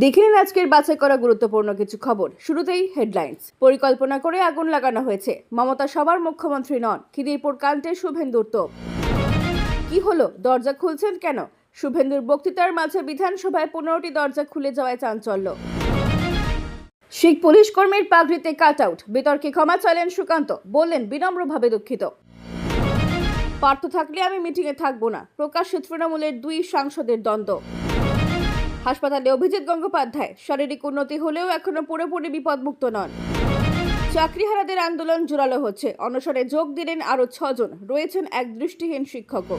দেখে নিন আজকের বাছাই করা গুরুত্বপূর্ণ কিছু খবর। শুরুতেই হেডলাইন্স পরিকল্পনা করে আগুন লাগানো হয়েছে। মমতা সবার মুখ্যমন্ত্রী নন। খিদিরপুর কান্তে শুভেন্দুর তোপ। কি হলো? দরজা খুলছেন কেন? শুভেন্দুর বক্তৃতার মাঝে বিধানসভায় পনেরোটি দরজা খুলে যাওয়ায় চাঞ্চল্য। শিখ পুলিশ কর্মীর পাগড়িতে কাট আউট। বিতর্কে ক্ষমা চাইলেন সুকান্ত। বললেন, বিনম্রভাবে দুঃখিত। পার্থ থাকলে আমি মিটিংয়ে থাকব না। প্রকাশ্যে তৃণমূলের দুই সাংসদের দ্বন্দ্ব। হাসপাতালে অভিজিৎ গঙ্গোপাধ্যায় শারীরিক উন্নতি হলেও এখনও পুরোপুরি বিপদমুক্ত নন। চাকরিহারাদের আন্দোলন জোরালো হচ্ছে। অনশনে যোগ দিলেন আরও ছজন। রয়েছেন এক দৃষ্টিহীন শিক্ষকও।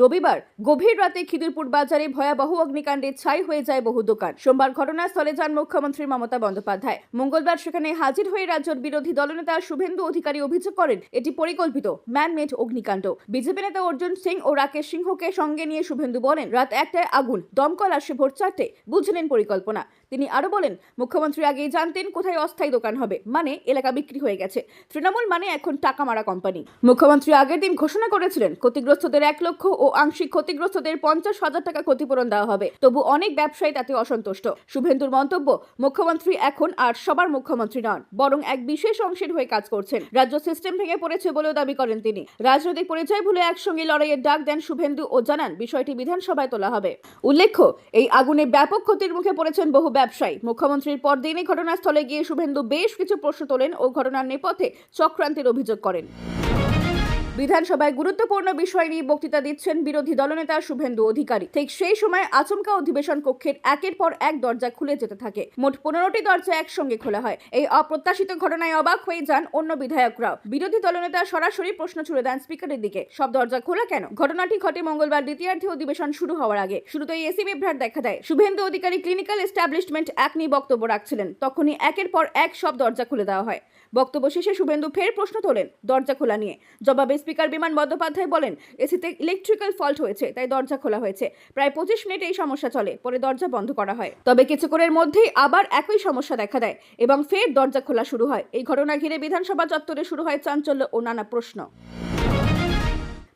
রবিবার গভীর রাতে খিদিরপুর বাজারে ভয়াবহ অগ্নিকাণ্ডে ছাই হয়ে যায় বহু দোকান। সোমবার ঘটনাস্থলে যান মুখ্যমন্ত্রী মমতা বন্দ্যোপাধ্যায়। মঙ্গলবার সেখানে হাজির হয়ে রাজ্যের বিরোধী দলনেতা শুভেন্দু অধিকারী অভিযোগ করেন, এটি পরিকল্পিত ম্যানমেড অগ্নিকাণ্ড। বিজেপি নেতা অর্জুন সিং ও রাকেশ সিংহকে সঙ্গে নিয়ে শুভেন্দু বলেন, রাত একটায় আগুন, দমকল আসে ভোর চারটে। বুঝলেন পরিকল্পনা। তিনি আরও বলেন, মুখ্যমন্ত্রী আগেই জানতেন কোথায় অস্থায়ী দোকান হবে মানে এলাকা বিক্রি হয়ে গেছে। তৃণমূল মানে এখন টাকা মারা কোম্পানি। মুখ্যমন্ত্রী আগের দিন ঘোষণা করেছিলেন, ক্ষতিগ্রস্তদের এক লক্ষ ও আংশিক ক্ষতিগ্রস্তদের পঞ্চাশ হাজার টাকা ক্ষতিপূরণ দেওয়া হবে। তবু অনেক ব্যবসায়ী তাতে অসন্তুষ্ট। শুভেন্দুর মন্তব্য, মুখ্যমন্ত্রী এখন আর সবার মুখ্যমন্ত্রী নন, বরং এক বিশেষ অংশের হয়ে কাজ করছেন। রাজ্য সিস্টেম ভেঙে পড়েছে বলেও দাবি করেন তিনি। রাজনৈতিক পরিচয় ভুলে একসঙ্গে লড়াইয়ের ডাক দেন শুভেন্দু ও জানান, বিষয়টি বিধানসভায় তোলা হবে। উল্লেখ্য, এই আগুনে ব্যাপক ক্ষতির মুখে পড়েছেন বহু ব্যবসায়ী। মুখ্যমন্ত্রীর পরদিনই ঘটনাস্থলে গিয়ে শুভেন্দু বেশ কিছু প্রশ্ন তোলেন ও ঘটনার নেপথ্যে চক্রান্তের অভিযোগ করেন। বিধানসভায় গুরুত্বপূর্ণ বিষয় নিয়ে বক্তৃতা দিচ্ছেন বিরোধী দলনেতা শুভেন্দু অধিকারী। ঠিক সেই সময় আচমকা অধিবেশন কক্ষের একের পর এক দরজা খুলে যেতে থাকে। মোট পনেরোটি দরজা একসঙ্গে খোলা হয়। এই অপ্রত্যাশিত ঘটনায় অবাক হয়ে যান অন্য বিধায়করাও। বিরোধী দলনেতা সরাসরি প্রশ্ন ছুড়ে দেন স্পিকারের দিকে। সব দরজা খোলা কেন? ঘটনাটি ঘটে মঙ্গলবার দ্বিতীয়ার্ধে অধিবেশন শুরু হওয়ার আগে। শুরুতেই এসি বিভ্রাট দেখা দেয়। শুভেন্দু অধিকারী ক্লিনিক্যাল এস্টাবলিশমেন্ট এক নিয়ে বক্তব্য রাখছিলেন। তখনই একের পর এক সব দরজা খুলে দেওয়া হয়। বক্তব্য শেষে শুভেন্দু ফের প্রশ্ন তোলেন দরজা খোলা নিয়ে। জবাবে স্পিকার বিমান বন্দ্যোপাধ্যায় বলেন, এসিতে ইলেকট্রিক্যাল ফল্ট হয়েছে, তাই দরজা খোলা হয়েছে। প্রায় পঁচিশ মিনিট এই সমস্যা চলে, পরে দরজা বন্ধ করা হয়। তবে কিছুক্ষণের মধ্যেই আবার একই সমস্যা দেখা দেয় এবং ফের দরজা খোলা শুরু হয়। এই ঘটনা ঘিরে বিধানসভা চত্বরে শুরু হয় চাঞ্চল্য ও নানা প্রশ্ন।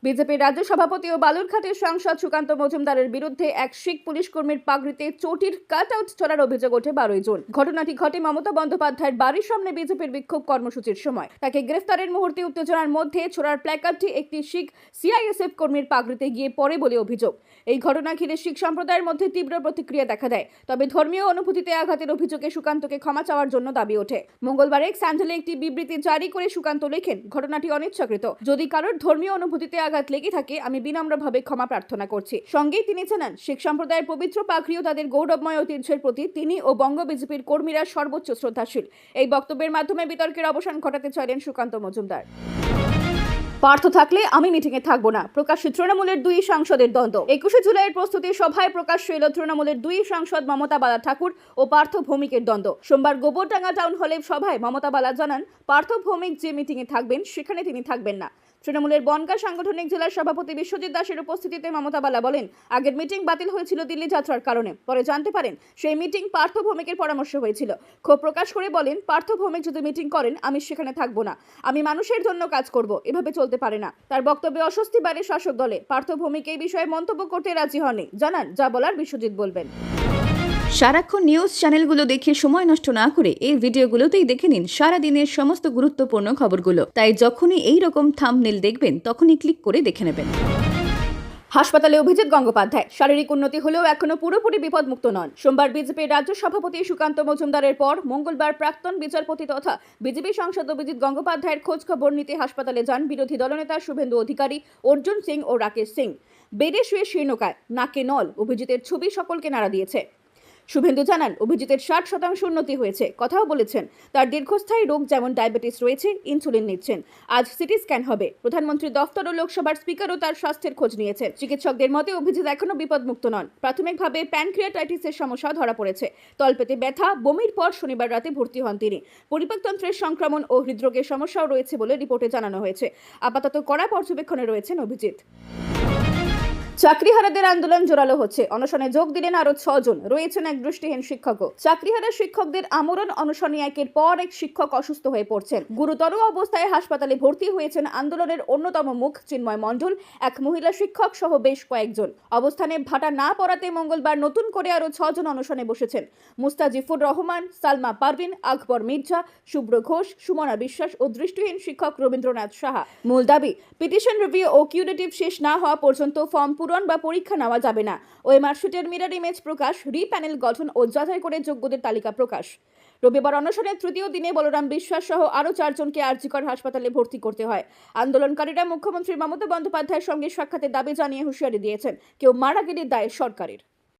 বিজেপির রাজ্য সভাপতি ও বালুরঘাটের সাংসদ সুকান্ত মজুমদারের বিরুদ্ধে এক শিখ পুলিশ কর্মীর পাগড়িতে চটির কাট আউট চলার অভিযোগ ওঠে বারোই জুন। ঘটনাটি ঘটে মমতা বন্দ্যোপাধ্যায়ের বাড়ির সামনে বিজেপির বিক্ষোভ কর্মসূচির সময়। তাকে গ্রেফতারের মুহূর্তে উত্তেজনার মধ্যে ছোড়ার প্ল্যাকার্ডটি একটি শিখ সিআইএসএফ কর্মীর পাগড়িতে গিয়ে পড়ে বলে অভিযোগ। এই ঘটনা ঘিরে শিখ সম্প্রদায়ের মধ্যে তীব্র প্রতিক্রিয়া দেখা দেয়। তবে ধর্মীয় অনুভূতিতে আঘাতের অভিযোগে সুকান্তকে ক্ষমা চাওয়ার জন্য দাবি ওঠে। মঙ্গলবার এক স্যান্ডেলে একটি বিবৃতি জারি করে সুকান্ত লেখেন, ঘটনাটি অনিচ্ছাকৃত। যদি কারোর ধর্মীয় অনুভূতিতে আঘাত লেগে থাকে, আমি বিনম্রভাবে ক্ষমা প্রার্থনা করছি। সঙ্গেই তিনি জানান, শিখ সম্প্রদায়ের পবিত্র পাখরি ও তাদের গৌরবময় ঐতিহ্যের প্রতি তিনি ও বঙ্গ বিজেপির কর্মীরা সর্বোচ্চ শ্রদ্ধাশীল। এই বক্তব্যের মাধ্যমে বিতর্কের অবসান ঘটাতে চাইলেন সুকান্ত মজুমদার। পার্থ থাকলে আমি মিটিংয়ে থাকব না। প্রকাশ্যে তৃণমূলের দুই সাংসদের দ্বন্দ্ব। একুশে জুলাইয়ের প্রস্তুতি সভায় প্রকাশ্য এলো তৃণমূলের দুই সাংসদ মমতা বালা ঠাকুর ও পার্থ ভৌমিকের দ্বন্দ্ব। সোমবার গোবরডাঙ্গা টাউন হলে সভায় মমতা বালা জানান, পার্থ ভৌমিক যে মিটিংয়ে থাকবেন, সেখানে তিনি থাকবেন না। তৃণমূলের বনগা সাংগঠনিক জেলার সভাপতি বিশ্বজিৎ দাসের উপস্থিতিতে মমতা বালা বলেন, আগের মিটিং বাতিল হয়েছিল দিল্লি যাত্রার কারণে। পরে জানতে পারেন, সেই মিটিং পার্থ ভৌমিকের পরামর্শ হয়েছিল। ক্ষোভ প্রকাশ করে বলেন, পার্থ ভৌমিক যদি মিটিং করেন, আমি সেখানে থাকব না। আমি মানুষের জন্য কাজ করব। এভাবে চলতে পারে না। তার বক্তব্যে অস্বস্তি বাড়ে শাসক দলে। পার্থ ভৌমিক এই বিষয়ে মন্তব্য করতে রাজি হননি। জানান, যা বলার বিশ্বজিৎ বলবেন। সারাক্ষণ নিউজ চ্যানেলগুলো দেখে সময় নষ্ট না করে এই ভিডিওগুলোতেই দেখে নিন সারা দিনের সমস্ত গুরুত্বপূর্ণ খবরগুলো। তাই যখনই এই রকম থামনেল দেখবেন, তখনই ক্লিক করে দেখে নেবেন। হাসপাতালে অভিজিৎ গঙ্গোপাধ্যায়। শারীরিক উন্নতি হলেও এখনও পুরোপুরি বিপদমুক্ত নন। সোমবার বিজেপির রাজ্য সভাপতি সুকান্ত মজুমদারের পর মঙ্গলবার প্রাক্তন বিচারপতি তথা বিজেপি সাংসদ অভিজিৎ গঙ্গোপাধ্যায়ের খোঁজ খবর নিতে হাসপাতালে যান বিরোধী দলনেতা শুভেন্দু অধিকারী, অর্জুন সিং ও রাকেশ সিং। বেডে শুয়ে শীর্ণকায়, নাকে নল, অভিজিতের ছবি সকলকে নাড়া দিয়েছে। শুভেন্দু জানান, অভিজিতের ষাট শতাংশ উন্নতি হয়েছে। কথাও বলেছেন, তার দীর্ঘস্থায়ী রোগ যেমন ডায়াবেটিস রয়েছে, ইনসুলিন নিচ্ছেন। আজ সিটি স্ক্যান হবে। প্রধানমন্ত্রী দফতর ও লোকসভার স্পিকারও তার স্বাস্থ্যের খোঁজ নিয়েছেন। চিকিৎসকদের মতে, অভিজিৎ এখনও বিপদমুক্ত নন। প্রাথমিকভাবে প্যানক্রিয়াটাইটিসের সমস্যা ধরা পড়েছে। তলপেটে ব্যথা, বমির পর শনিবার রাতে ভর্তি হন তিনি। পরিপাকতন্ত্রের সংক্রমণ ও হৃদরোগের সমস্যাও রয়েছে বলে রিপোর্টে জানানো হয়েছে। আপাতত কড়া পর্যবেক্ষণে রয়েছেন অভিজিৎ। চাকরিহারাদের আন্দোলন জোরালো হচ্ছে। অনশনে যোগ দিলেন আরও ছজন। রয়েছেন এক দৃষ্টিহীন শিক্ষকও। চাকরিহারা শিক্ষকদের আমরণ অনশনে একের পর এক শিক্ষক অসুস্থ হয়ে পড়ছেন। গুরুতর অবস্থায় হাসপাতালে ভর্তি হয়েছেন আন্দোলনের অন্যতম মুখ চিন্ময় মণ্ডল, এক মহিলা শিক্ষক সহ বেশ কয়েকজন। অবস্থানে ভাটা না পড়াতে মঙ্গলবার নতুন করে আরও ছজন অনশনে বসেছেন। মুস্তাজিফুর রহমান, সালমা পারভিন, আকবর মির্জা শুভ্র ঘোষ, সুমনা বিশ্বাস ও দৃষ্টিহীন শিক্ষক রবীন্দ্রনাথ সাহা। মূল দাবি, পিটিশন রিভিউ ও কিউরেটিভ শেষ না হওয়া পর্যন্ত ফর্ম পূরণ বা পরীক্ষা নেওয়া যাবে না। ওই মার্কশিটের মিরার ইমেজ প্রকাশ রি প্যানেল গঠন ও যাচাই করে যোগ্যদের তালিকা প্রকাশ। রবিবার অনশনের তৃতীয় দিনে বলরাম বিশ্বাস সহ আরও চারজনকে আরজিকর হাসপাতালে ভর্তি করতে হয়। আন্দোলনকারীরা মুখ্যমন্ত্রী মমতা বন্দ্যোপাধ্যায়ের সঙ্গে সাক্ষাতে দাবি জানিয়ে হুঁশিয়ারি দিয়েছেন। কেউ মারা গেলে দায় সরকারের।